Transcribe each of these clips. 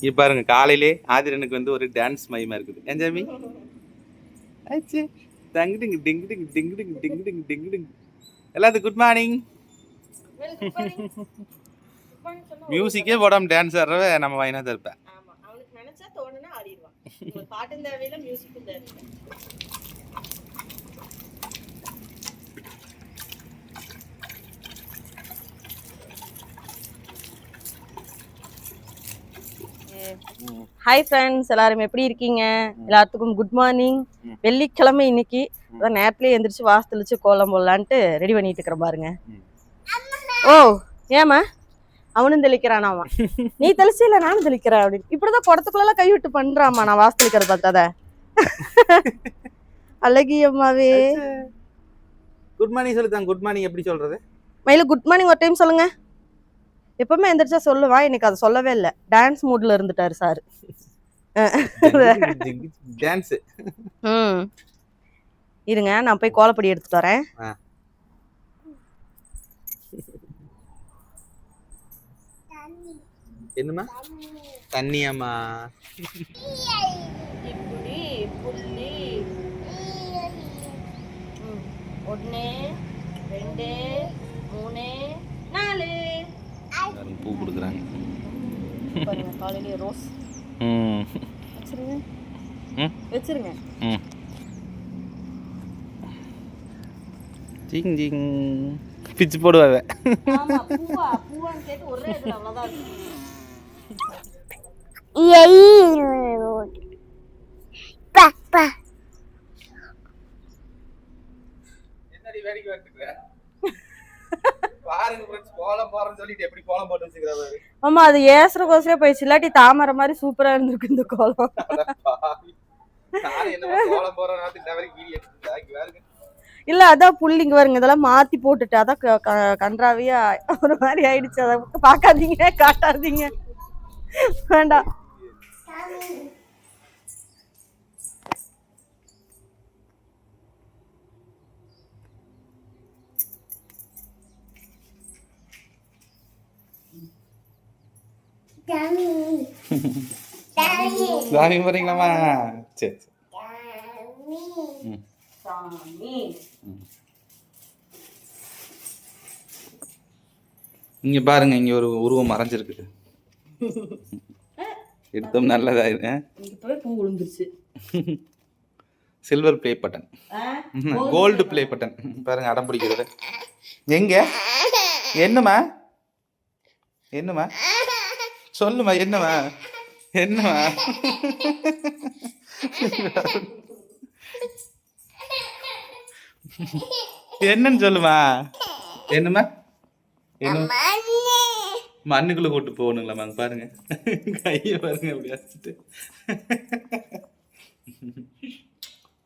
இங்க பாருங்க காலையிலே ஆதிரனுக்கு வந்து ஒரு டான்ஸ் மயமாக இருக்குது. ஏன் ஜாமி? ஆச்சு. டிங்கு டிங்கு டிங்கிடுங்க டிங்கு டிங்கிடுங்க எல்லாத்துக்கும் குட் மார்னிங் மியூசிக்கே போடாம டான்ஸ் ஆடுறவ நம்ம வாயினா தான் இருப்பேன் பாட்டும் மியூசிக்கும் தேவையில்லை. ஹாய் ஃப்ரெண்ட்ஸ் எல்லாரும் எப்படி இருக்கீங்க? எல்லாத்துக்கும் குட் மார்னிங். வெள்ளிக்கிழமை இன்னைக்கு. அதான் நேரத்துலயே எந்திரிச்சு வாசு தெளிச்சு கோலம் போடலான்ட்டு ரெடி பண்ணிட்டு இருக்கிற பாருங்க. ஓ ஏமா அவனும் தெளிக்கிறான் அவன்? நீ தெளிச்சு இல்ல நானும் தெளிக்கிறேன் அப்படின்னு. இப்படிதான் குடத்துக்குள்ள கை விட்டு பண்றாமா நான் வாசு தெளிக்கிறது பார்த்தாத. அழகியம்மாவே குட் மார்னிங் சொல்லுதாங்க குட் மார்னிங் எப்படி சொல்றது? மயிலு குட் மார்னிங் ஒரு டைம் சொல்லுங்க. எப்பவுமே எந்திரிச்சா சொல்லுவான் இன்னைக்கு அதை சொல்லவே இல்லை. டான்ஸ் மூட்ல இருந்துட்டாரு சார். டான்ஸ் ம். இருங்க நான் போய் கோலப்பொடி எடுத்துட்டு வரேன். ஆ. என்னம்மா? தண்ணியாம்மா. இப்படி புள்ளி. ஒன்று ரெண்டு மூணு நாலு பூ கொடுக்குறாங்க பாருங்க காலையிலேயே ரோஸ். வச்சிருங்க. வச்சிருங்க. ஜிங் ஜிங். பிச்சு போடுவாங்க. ஆமா பூவா பூவான்னு கேட்டு ஒரே இதுல அவ்வளவுதான் இருக்கு. என்னடி வேடிக்கை வந்துருக்க பாருங்க கோலம் போறேன்னு சொல்லிட்டு எப்படி கோலம் போட்டு வச்சுக்கிறாரு ஆமா அது ஏசுற கோசரே போயிடுச்சு. இல்லாட்டி தாமரை மாதிரி சூப்பரா இருந்திருக்கு இந்த கோலம். இல்ல அதான் புள்ளிங்க வருங்க இதெல்லாம் மாத்தி போட்டுட்டு அதான் க- க- கன்றாவியா ஒரு மாதிரி ஆயிடுச்சு. அதை பார்க்காதீங்க காட்டாதீங்க. வேண்டாம். சாமி போறீங்களாம்மா? சரி சரி. இங்க பாருங்க இங்க ஒரு உருவம் மறைஞ்சிருக்குது எடுத்தோம் நல்லதா இது இப்பவே பூ விழுந்துருச்சு. Silver play button gold play button பாருங்க அடம் பிடிக்கிறது. எங்க? என்னம்மா? என்னம்மா? சொல்லுமா என்னம்மா? என்னம்மா? என்னன்னு சொல்லுமா? என்னம்மா? என்ன மண்ணுக்குள்ள கூட்டு போகணுங்களாம்மா அங்க பாருங்க. கையை பாருங்க அப்படி அடிச்சுட்டு.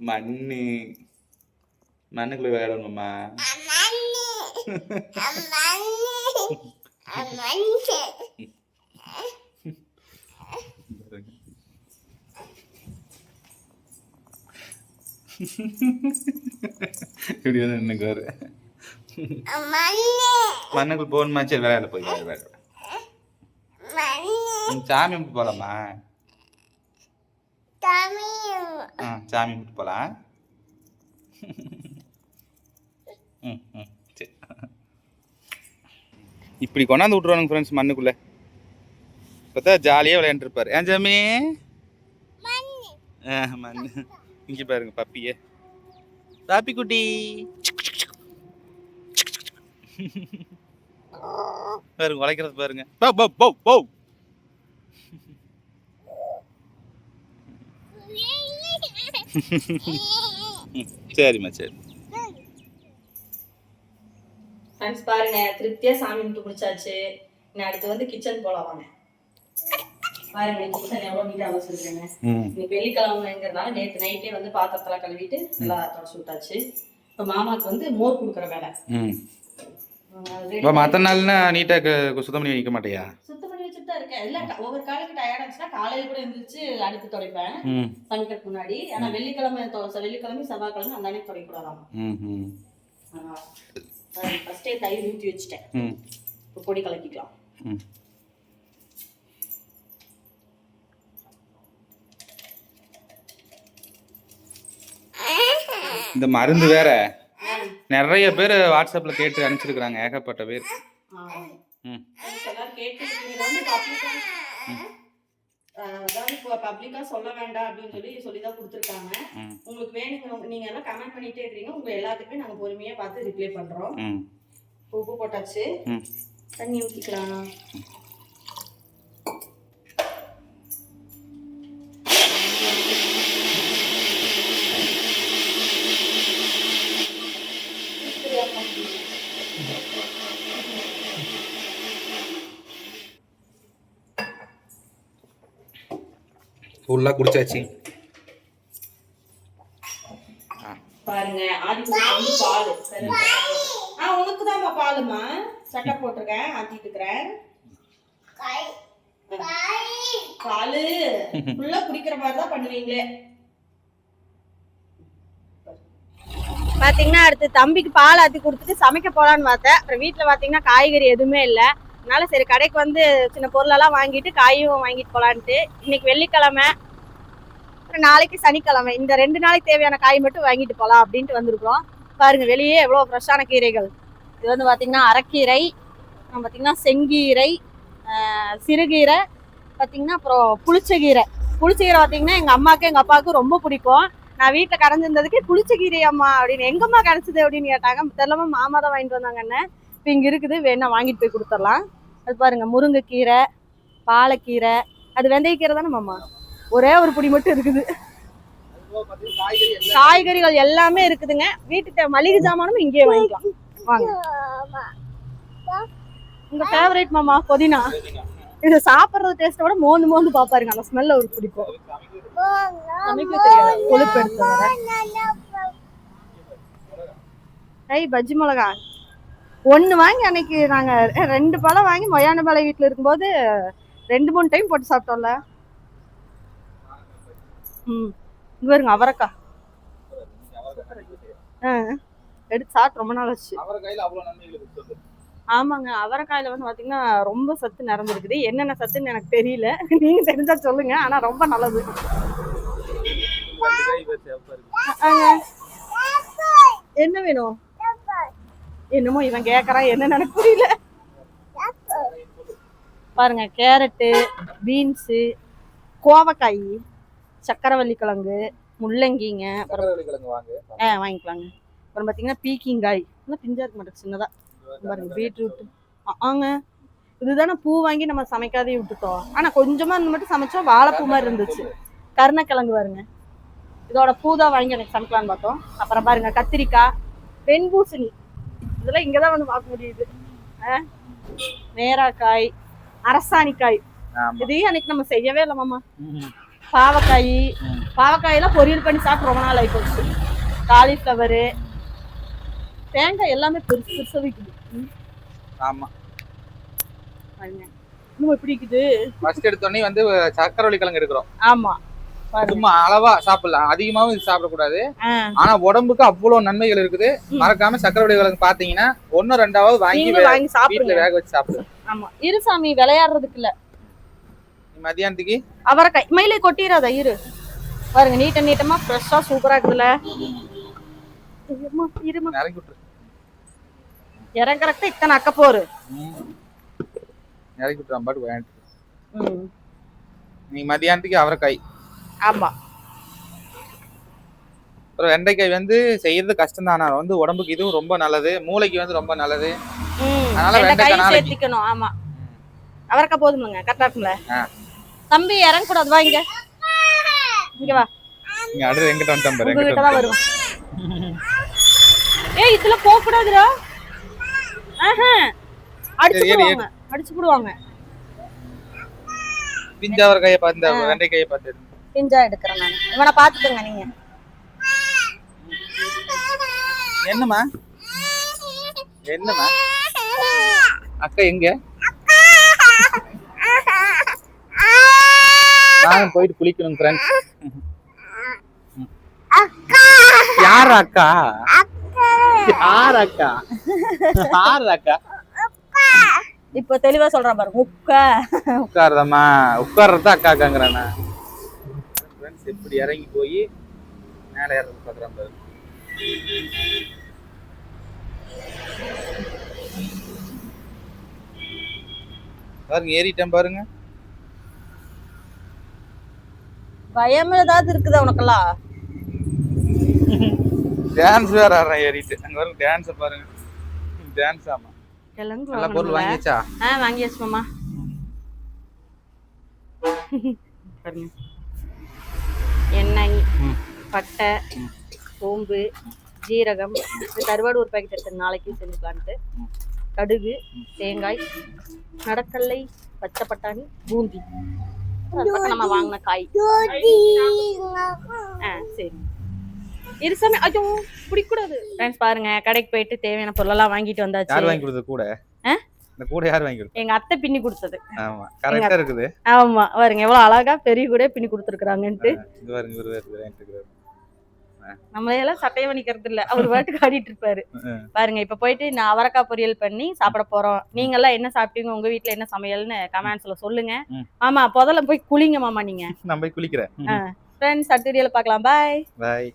மண்ணு. மண்ணுக்குள்ள விளையாடணுமா இப்படி வந்து எனக்கு வரு மண்ணுக்குள்ள போகணுமா சரி விளையாட போய் விளையாட சாமி கும்பிட்டு போலாமா? ஆ சாமி கும்பிட்டு போலாம். ம் ம் சரி. இப்படி கொண்டாந்து விட்ருவானுங்க ஃப்ரெண்ட்ஸ் மண்ணுக்குள்ள. பார்த்தா ஜாலியாக விளையாண்டுருப்பாரு. ஏன் ஜாமி? ஆ மண் இங்கே பாருங்க பப்பியே. பாப்பி குட்டி. பாருங்க உழைக்கிறது பாருங்க. போ போ போ சரிம்மா சரி. ஃப்ரெண்ட்ஸ் பாருங்க திருப்தியா சாமி கும்பிட்டு முடிச்சாச்சு. நான் அடுத்து வந்து கிச்சன் போலாம் வாங்க. பாருங்க கிச்சன் எவ்வளவு நீட்டா வச்சிருக்கேங்க இன்னைக்கு வெள்ளிக்கிழமைங்கிறதுனால நேத்து நைட்டே வந்து பாத்திரத்தெல்லாம் கழுவிட்டு எல்லாம் தொடச்சு விட்டாச்சு இப்போ மாமாக்கு வந்து மோர் கொடுக்குற வேலை. இப்போ மற்ற நாள்னா நீட்டாக சுத்தம் பண்ணி வைக்க மாட்டியா? சுத்தம் பண்ணி வச்சுட்டு தான் இருக்கேன். இல்ல ஒவ்வொரு காலுக்கு டயர்டா இருந்துச்சுன்னா காலையில கூட எழுந்திரிச்சு அடுப்பு துடைப்பேன். சமைக்கிறதுக்கு முன்னாடி. ஆனா வெள்ளிக்கிழமை வெள்ளிக்கிழமை செவ்வாய்க்கிழமை அந்த அன்னைக்கு துடைக்கூடாதாம். ஃபர்ஸ்டே தயிர் ஊற்றி வச்சுட்டேன். இப்போ பொடி கலக்கிக்கலாம் ம் இந்த மருந்து வேற. நிறைய பேர் வாட்ஸ்அப்ல கேட்டு அனுப்பிச்சிருக்கிறாங்க ஏகப்பட்ட பேர். ம். அதாவது இப்போ பப்ளிக்கா சொல்ல வேண்டாம் அப்படின்னு சொல்லி சொல்லி தான் கொடுத்துருக்காங்க உங்களுக்கு வேணுங்க நீங்க எல்லாம் கமெண்ட் பண்ணிட்டே இருக்கீங்க உங்க எல்லாத்துக்குமே நாங்க பொறுமையா பார்த்து ரிப்ளை பண்றோம். உப்பு போட்டாச்சு. தண்ணி ஊற்றிக்கலாம் ஃபுல்லாக குடிச்சாச்சு. பாருங்க. ஆ உனக்கு தான்மா பாலுமா? சட்டை போட்டிருக்கேன் ஆத்திட்டு இருக்கிறேன் பாலு. ஃபுல்லா குடிக்கிற மாதிரி தான் பண்ணுவீங்களே. பாத்தீங்கன்னா அடுத்து தம்பிக்கு பால் ஆத்தி கொடுத்துட்டு சமைக்க போலான்னு பார்த்தேன். அப்புறம் வீட்டுல பாத்தீங்கன்னா காய்கறி எதுவுமே இல்லை. அதனால சரி கடைக்கு வந்து சின்ன பொருளெல்லாம் வாங்கிட்டு காயும் வாங்கிட்டு போகலான்ட்டு இன்னைக்கு வெள்ளிக்கிழமை அப்புறம் நாளைக்கு சனிக்கிழமை. இந்த ரெண்டு நாளைக்கு தேவையான காய் மட்டும் வாங்கிட்டு போகலாம் அப்படின்ட்டு வந்திருக்கிறோம். பாருங்க வெளியே எவ்வளோ ஃப்ரெஷ்ஷான கீரைகள். இது வந்து பார்த்திங்கன்னா அரைக்கீரை அப்புறம் செங்கீரை சிறுகீரை பார்த்திங்கன்னா அப்புறம் புளிச்சகீரை. புளிச்சகீரை பார்த்திங்கன்னா எங்கள் அம்மாவுக்கு எங்கள் அப்பாவுக்கு ரொம்ப பிடிக்கும். நான் வீட்டில் கடைஞ்சிருந்ததுக்கு புளிச்சகீரை அம்மா அப்படின்னு எங்கம்மா கிடச்சிது அப்படின்னு கேட்டாங்க. தெரியலமா மாமா தான் வாங்கிட்டு வந்தாங்கன்னு இப்போ இங்கே இருக்குது. வேணா வாங்கிட்டு போய் கொடுத்துடலாம். அது பாருங்க முருங்கைக்கீரை பாலக்கீரை அது வெந்தயக்கீரை தானே மாமா? ஒரே ஒரு புடி மட்டும் இருக்குது. காய்கறிகள் எல்லாமே இருக்குதுங்க. வீட்டுக்கு மளிகை சாமானும் இங்கேயே வாங்கிக்கலாம். வாங்க. உங்க ஃபேவரட் மாமா புதினா? இது சாப்பிடுறது டேஸ்ட்டை விட மோந்து மோந்து பாப்பாருங்க. அந்த ஸ்மெல்ல ஒரு பிடிக்கும். கொழுப்பு எடுத்து ஐய் பஜ்ஜி மிளகா ஒன்று வாங்கி அன்னைக்கு நாங்கள் ரெண்டு பழம் வாங்கி மொயான பழம் வீட்டில் இருக்கும்போது ரெண்டு மூணு டைம் போட்டு சாப்பிட்டோம்ல. ம். இங்க பாருங்க அவரைக்காய் ஆ எடுத்து சாப்பிட்டு ரொம்ப நாள் ஆச்சு. ஆமாங்க அவரைக்காயில வந்து பார்த்தீங்கன்னா ரொம்ப சத்து நிறைஞ்சிருக்குது என்னென்ன சத்துன்னு எனக்கு தெரியல. நீங்கள் தெரிஞ்சா சொல்லுங்க ஆனால் ரொம்ப நல்லது. ஆங்க. என்ன வேணும்? என்னமோ இவன் கேக்குறான் என்னன்னு எனக்கு புரியல. பாருங்க கேரட்டு பீன்ஸு கோவக்காய் சக்கரவள்ளி கிழங்கு முள்ளங்கிங்க அப்புறம் கிழங்கு வாங்க. ஆ வாங்கிக்கலாங்க. அப்புறம் பார்த்தீங்கன்னா பீக்கிங்காய். இன்னும் பிஞ்சா இருக்க மாட்டேங்குது சின்னதா. பாருங்க பீட்ரூட் ஆங்க. இதுதானே பூ வாங்கி நம்ம சமைக்காதே விட்டுட்டோம். ஆனா கொஞ்சமா இருந்து மட்டும் சமைச்சோம் வாழைப்பூ மாதிரி இருந்துச்சு. கருணக்கிழங்கு பாருங்க. இதோட பூ தான் வாங்கி எனக்கு சமைக்கலாம்னு பார்த்தோம். அப்புறம் பாருங்க கத்திரிக்காய் வெண்பூசணி. இதெல்லாம் இங்கதான் வந்து பார்க்க முடியுது? நேராக்காய் அரசாணிக்காய். இதையும் அன்னைக்கு நம்ம செய்யவே இல்லை மாமா. பாவக்காய் பாவக்காயெல்லாம் பொரியல் பண்ணி சாப்பிட்டு ரொம்ப நாள் ஆகி போச்சு காலிஃப்ளவரு தேங்காய் எல்லாமே பெருசு பெருசாக விற்குது ஆமா. இன்னும் எப்படி இருக்குது ஃபர்ஸ்ட் எடுத்தோடனே வந்து சக்கரவள்ளி கிழங்கு எடுக்கிறோம். ஆமா. பாருங்க சும்மா அளவா சாப்பிடலாம் அதிகமாவும் சாப்பிடக்கூடாது. ஆனா உடம்புக்கு அவ்வளவு நன்மைகள் இருக்குது. மறக்காம சக்கரவள்ளி கிழங்கு பாத்தீங்கன்னா ஒன்னும் ரெண்டாவது வாங்கி வாங்கி சாப்பிடுங்க. வேக வச்சு சாப்பிடு ஆமா. இருசாமி விளையாடுறதுக்கு இல்ல. மதியானத்துக்கு? அவரைக்காய் மயிலை கொட்டிடாத இரு. பாருங்க நீட்ட நீட்டமா ஃப்ரெஷ்ஷா சூப்பரா விட்டுரு. இறங்குறக்கு இத்தனை அக்க போரு. இறக்கி விட்டுறான் பாட்டு நீ மதியானத்துக்கு அவரைக்காய். ஆமா. அப்புறம் வெண்டைக்காய் வந்து செய்யறது கஷ்டம் தான் வந்து உடம்புக்கு இதுவும் ரொம்ப நல்லது மூளைக்கு வந்து ரொம்ப நல்லது. அதனால வெண்டைக்காய். சேர்த்திக்கணும் ஆமா. அவரைக்காய் போதுமுங்க கரெக்டா இருக்குங்களா ஆ. தம்பி இறங்க கூடாது வா இங்க. இங்க வா. நீங்க அடுத்து எங்கிட்ட பாரு உங்ககிட்ட எங்கிட்ட தான் வருவோம் ஏய் இதுல போக கூடாதுடா ஆஹா. அடிச்சு போடுவாங்க அடிச்சு போடுவாங்க. பிஞ்ச அவரைக்காயை பார்த்து வெண்டைக்காயை பார்த்து. பிஞ்சா எடுக்கிறேன் நான். இவனை பாத்துக்கோங்க நீங்க. என்னம்மா? என்னம்மா? அக்கா எங்க? நானும் போயிட்டு குளிக்கணும் ஃப்ரெண்ட்ஸ் யார் அக்கா? யார் அக்கா? யார் அக்கா? இப்போ தெளிவா சொல்றேன் பாரு முக்க உட்காருதம்மா. உட்கார்றது அக்கா அக்காங்கிறானா எப்படி இறங்கி போய் மேலே ஏறது பார்க்குறேன் பாரு. பாருங்க ஏறிட்டேன் பாருங்க. பயம் ஏதாவது இருக்குதா உனக்கெல்லாம் டான்ஸ் வேற ஆடுறேன் ஏறிட்டு. அங்க பாருங்க டான்ஸ் பாருங்க. டான்ஸ் ஆமா. கிழங்கு நல்ல பொருள். வாங்கியாச்சா? ஆ வாங்கியாச்சு மாமா. பாருங்க. எண்ணெய். பட்டை ம். சோம்பு ஜீரகம் கருவாடு ஒரு பாக்கெட் எடுத்து நாளைக்கு செஞ்சுக்கலான்ட்டு. கடுகு தேங்காய் நடக்கல்லை பச்சை பட்டாணி பூந்தி. நம்ம வாங்கின காய். ஆ சரி. இரு சாமி ஐயோ பிடிக்கூடாது. ஃப்ரெண்ட்ஸ் பாருங்க கடைக்கு போயிட்டு தேவையான பொருளெல்லாம் வாங்கிட்டு யார் வந்தாச்சு வாங்கி கொடுத்தது? கூட? ஆ? இந்த கூட யார் வாங்கி கொடுத்தது? எங்க அத்தை பின்னி கொடுத்தது. ஆமா. கரெக்டா இருக்குது. ஆமா. பாருங்க எவ்வளவு அழகா பெரிய கூட பின்னி கொடுத்துருக்காங்கன்ட்டு இது பாருங்க இவரு. நம்ம எல்லாம் சட்டையை பண்ணிக்கிறது இல்ல. அவர் பாட்டுக்கு ஆடிட்டு இருப்பாரு. பாருங்க இப்ப போயிட்டு நான் அவரக்காய் பொரியல் பண்ணி சாப்பிட போறோம். நீங்க எல்லாம் என்ன சாப்பிட்டீங்க? உங்க வீட்ல என்ன சமையல்னு கமெண்ட்ஸ்ல சொல்லுங்க. ஆமா முதல்ல போய் குளிங்க மாமா நீங்க. நான் போய் குளிக்கிறேன். ஃப்ரெண்ட்ஸ் அடுத்த வீடியோல பார்க்கலாம். பாய் பாய்